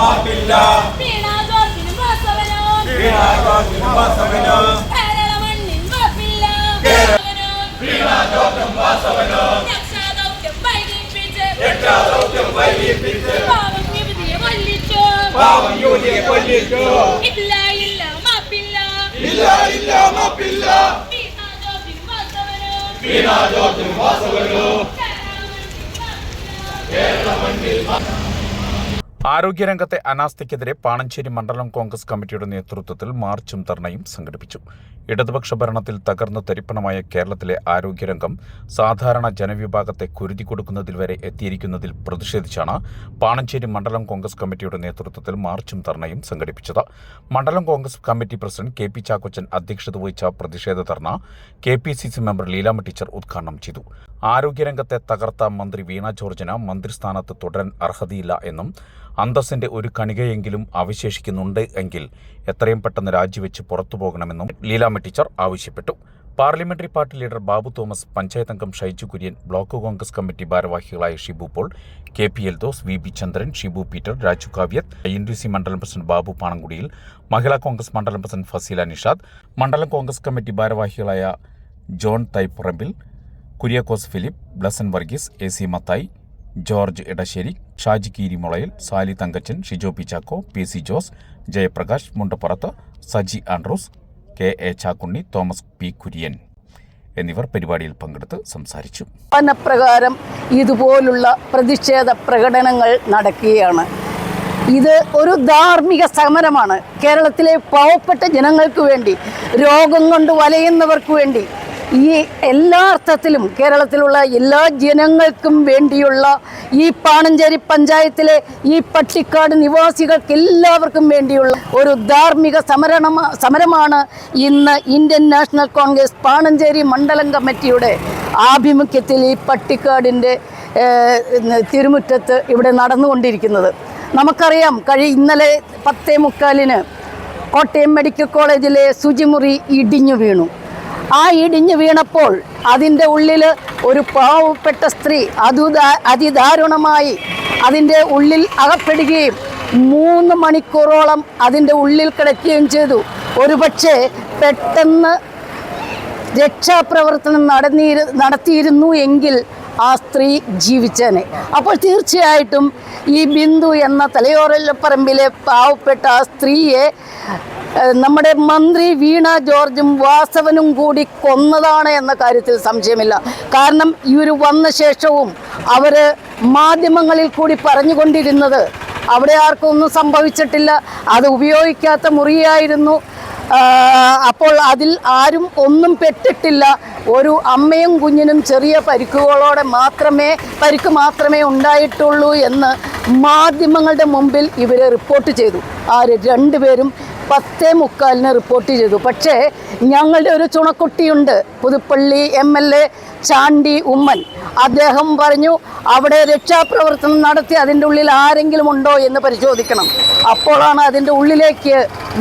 മാപ്പില്ല വീണ ജോർജിനും വാസവനോ വീണാകാശിനും വാസവനോ കേരള മണ്ണിൽ മാപ്പില്ല വാസവനോ രക്ഷാദൗത്യം വൈകിപ്പിച്ച്. രക്ഷാദൗത്യം വൈകിപ്പിച്ച് പാവം യുവതിയെ വല്ലിച്ചു. പാവം യുവതിയെ കൊല്ലിച്ചു ഇല്ല ഇല്ല മാപ്പില്ല. ഇല്ല ഇല്ല മാപ്പില്ല. വീണ ജോർജിനും വാസവനോ. കേരള മണ്ണിൽ ആരോഗ്യരംഗത്തെ അനാസ്ഥയ്ക്കെതിരെ പാണഞ്ചേരി മണ്ഡലം കോൺഗ്രസ് കമ്മിറ്റിയുടെ നേതൃത്വത്തിൽ മാർച്ചും ധർണയും സംഘടിപ്പിച്ചു. ഇടതുപക്ഷ ഭരണത്തിൽ തകർന്നു തരിപ്പണമായ കേരളത്തിലെ ആരോഗ്യരംഗം സാധാരണ ജനവിഭാഗത്തെ കുരുതി കൊടുക്കുന്നതിൽ വരെ എത്തിയിരിക്കുന്നതിൽ പ്രതിഷേധിച്ചാണ് പാണഞ്ചേരി മണ്ഡലം കോൺഗ്രസ് കമ്മിറ്റിയുടെ നേതൃത്വത്തിൽ മാർച്ചും ധർണയും സംഘടിപ്പിച്ചത്. മണ്ഡലം Congress committee president K P Chackochan അധ്യക്ഷത വഹിച്ച പ്രതിഷേധ ധർണ K P C C member Leelama teacher ഉദ്ഘാടനം ചെയ്തു. ആരോഗ്യരംഗത്തെ തകർത്ത മന്ത്രി വീണ ജോർജിന് മന്ത്രിസ്ഥാനത്ത് തുടരാൻ അർഹതയില്ല എന്നും അന്തസ്സിന്റെ ഒരു കണികയെങ്കിലും അവശേഷിക്കുന്നുണ്ട് എങ്കിൽ എത്രയും പെട്ടെന്ന് രാജിവെച്ച് പുറത്തു പോകണമെന്നും ലീലാമ്മ ടീച്ചർ ആവശ്യപ്പെട്ടു. Parliamentary party leader Babu Thomas panchayat അംഗം ഷൈജു കുര്യൻ ബ്ലോക്ക് കോൺഗ്രസ് കമ്മിറ്റി ഭാരവാഹികളായ Shibu Paul K P L Doss V B Chandran Shibu Peter Raju Kavyath N D C മണ്ഡലം പ്രസിഡന്റ് ബാബു പാണങ്കുടിയിൽ മഹിളാ കോൺഗ്രസ് മണ്ഡലം പ്രസിഡന്റ് ഫസീല നിഷാദ് മണ്ഡലം കോൺഗ്രസ് കമ്മിറ്റി ഭാരവാഹികളായ John Thaipurambil Kuriakose Philip Blessan Varghese A C Mathai George Edassery Shaji Keerimulayil Sally Thankachan Shijo P Chacko P C Jose Jayaprakash Mundappurath Saji Andrews K A Chakkunni Thomas P Kurian എന്നിവർ പരിപാടിയിൽ പങ്കെടുത്ത് സംസാരിച്ചു. പ്രകാരം ഇതുപോലുള്ള പ്രതിഷേധ പ്രകടനങ്ങൾ നടക്കുകയാണ്. ഇത് ഒരു ധാർമ്മിക സമരമാണ്. കേരളത്തിലെ പാവപ്പെട്ട ജനങ്ങൾക്ക് വേണ്ടി രോഗം കൊണ്ട് വലയുന്നവർക്ക് വേണ്ടി ഈ എല്ലാ അർത്ഥത്തിലും കേരളത്തിലുള്ള എല്ലാ ജനങ്ങൾക്കും വേണ്ടിയുള്ള ഈ പാണഞ്ചേരി പഞ്ചായത്തിലെ ഈ പട്ടിക്കാട് നിവാസികൾക്ക് എല്ലാവർക്കും വേണ്ടിയുള്ള ഒരു ധാർമ്മിക സമരണ സമരമാണ് ഇന്ന് ഇന്ത്യൻ നാഷണൽ കോൺഗ്രസ് പാണഞ്ചേരി മണ്ഡലം കമ്മിറ്റിയുടെ ആഭിമുഖ്യത്തിൽ ഈ പട്ടിക്കാടിന്റെ തിരുമുറ്റത്ത് ഇവിടെ നടന്നുകൊണ്ടിരിക്കുന്നത്. നമുക്കറിയാം കഴി ഇന്നലെ പത്തേ മുക്കാലിന് കോട്ടയം മെഡിക്കൽ കോളേജിലെ ശുചിമുറി ഇടിഞ്ഞു വീണു. ആ ഇടിഞ്ഞു വീണപ്പോൾ അതിന്റെ ഉള്ളിൽ ഒരു പാവപ്പെട്ട സ്ത്രീ അതു അതിദാരുണമായി അതിന്റെ ഉള്ളിൽ അകപ്പെടുകയും മൂന്ന് മണിക്കൂറോളം അതിന്റെ ഉള്ളിൽ കിടക്കുകയും ചെയ്തു. ഒരുപക്ഷെ പെട്ടെന്ന് രക്ഷാപ്രവർത്തനം നടന്നിരു നടത്തിയിരുന്നു എങ്കിൽ ആ സ്ത്രീ ജീവിച്ചേനെ. അപ്പോൾ തീർച്ചയായിട്ടും ഈ ബിന്ദു എന്ന തലയോരപ്പറമ്പിലെ പാവപ്പെട്ട ആ സ്ത്രീയെ നമ്മുടെ മന്ത്രി വീണ ജോർജും വാസവനും കൂടി കൊന്നതാണ് എന്ന കാര്യത്തിൽ സംശയമില്ല. കാരണം ഇവർ വന്ന ശേഷവും അവർ മാധ്യമങ്ങളിൽ കൂടി പറഞ്ഞുകൊണ്ടിരുന്നത് അവിടെ ആർക്കും ഒന്നും സംഭവിച്ചിട്ടില്ല. അത് ഉപയോഗിക്കാത്ത മുറിയായിരുന്നു. അപ്പോൾ അതിൽ ആരും ഒന്നും പെട്ടിട്ടില്ല. ഒരു അമ്മയും കുഞ്ഞിനും ചെറിയ പരിക്കുകളോടെ മാത്രമേ പരിക്ക് മാത്രമേ ഉണ്ടായിട്ടുള്ളൂ എന്ന് മാധ്യമങ്ങളുടെ മുമ്പിൽ ഇവരെ റിപ്പോർട്ട് ചെയ്തു. ആര് രണ്ടുപേരും പത്തേ മുക്കാലിന് റിപ്പോർട്ട് ചെയ്തു. പക്ഷേ ഞങ്ങളുടെ ഒരു ചുണക്കുട്ടിയുണ്ട്. Puthuppally M L A Chandy Oommen. അദ്ദേഹം പറഞ്ഞു അവിടെ രക്ഷാപ്രവർത്തനം നടത്തി അതിന്റെ ഉള്ളിൽ ആരെങ്കിലും ഉണ്ടോ എന്ന് പരിശോധിക്കണം. അപ്പോഴാണ് അതിന്റെ ഉള്ളിലേക്ക്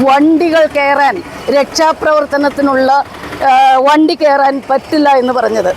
വണ്ടികൾ കയറാൻ രക്ഷാപ്രവർത്തനത്തിനുള്ള വണ്ടി കയറാൻ പറ്റില്ല എന്ന് പറഞ്ഞത്.